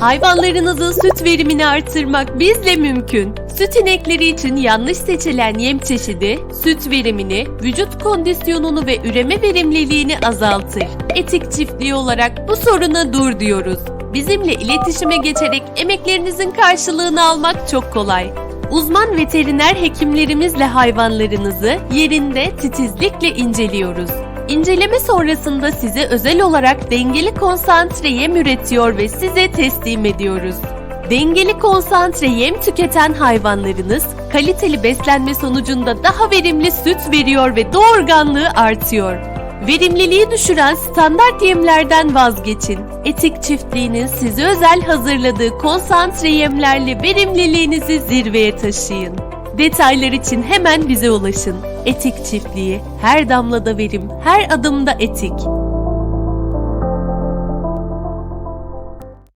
Hayvanlarınızın süt verimini artırmak bizle mümkün. Süt inekleri için yanlış seçilen yem çeşidi, süt verimini, vücut kondisyonunu ve üreme verimliliğini azaltır. Etik çiftliği olarak bu soruna dur diyoruz. Bizimle iletişime geçerek emeklerinizin karşılığını almak çok kolay. Uzman veteriner hekimlerimizle hayvanlarınızı yerinde titizlikle inceliyoruz. İnceleme sonrasında size özel olarak dengeli konsantre yem üretiyor ve size teslim ediyoruz. Dengeli konsantre yem tüketen hayvanlarınız kaliteli beslenme sonucunda daha verimli süt veriyor ve doğurganlığı artıyor. Verimliliği düşüren standart yemlerden vazgeçin. Etik çiftliğinin size özel hazırladığı konsantre yemlerle verimliliğinizi zirveye taşıyın. Detaylar için hemen bize ulaşın. Etik çiftliği, her damlada verim, her adımda etik.